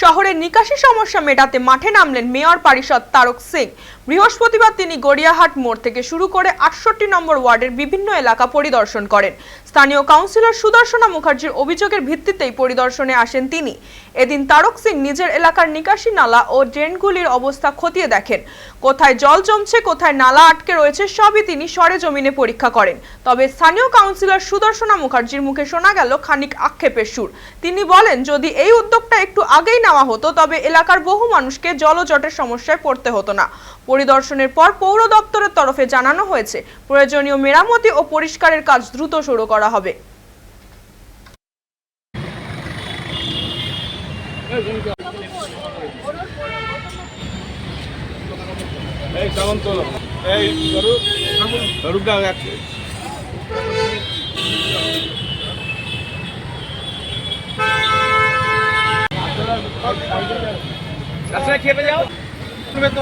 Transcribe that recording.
শহরের নিকাশি সমস্যা মেটাতে মাঠে নামলেন মেয়র পারিষদ তারক সিং। বৃহস্পতিবার তিনি গড়িয়াহাট মোড় থেকে শুরু করে আটষট্টি নম্বর ওয়ার্ডের বিভিন্ন এলাকা পরিদর্শন করেন। স্থানীয় কাউন্সিলর সুদর্শনা মুখার্জির অভিযোগের ভিত্তিতেই পরিদর্শনে আসেন তিনি। এদিন তারক সিং নিজের এলাকার নিকাশি নালা ও ড্রেনগুলির অবস্থা খতিয়ে দেখেন। কোথায় জল জমছে, কোথায় নালা আটকে রয়েছে, সবই তিনি সরেজমিনে পরীক্ষা করেন। তবে স্থানীয় কাউন্সিলর সুদর্শনা মুখার্জির মুখে শোনা গেল খানিক আক্ষেপের সুর। তিনি বলেন, যদি এই উদ্যোগটা একটু আগেই নেওয়া হতো, তবে এলাকার বহু মানুষকে জলজটের সমস্যায় পড়তে হতো না। পরিদর্শনের পর পৌর দপ্তরের তরফে জানানো হয়েছে, প্রয়োজনীয় মেরামতি ও পরিষ্কারের কাজ দ্রুত শুরু করা হবে। এই কেমন তোলো এই গরু গরুটা এক- আচ্ছা খেপে যাও শুনবে তো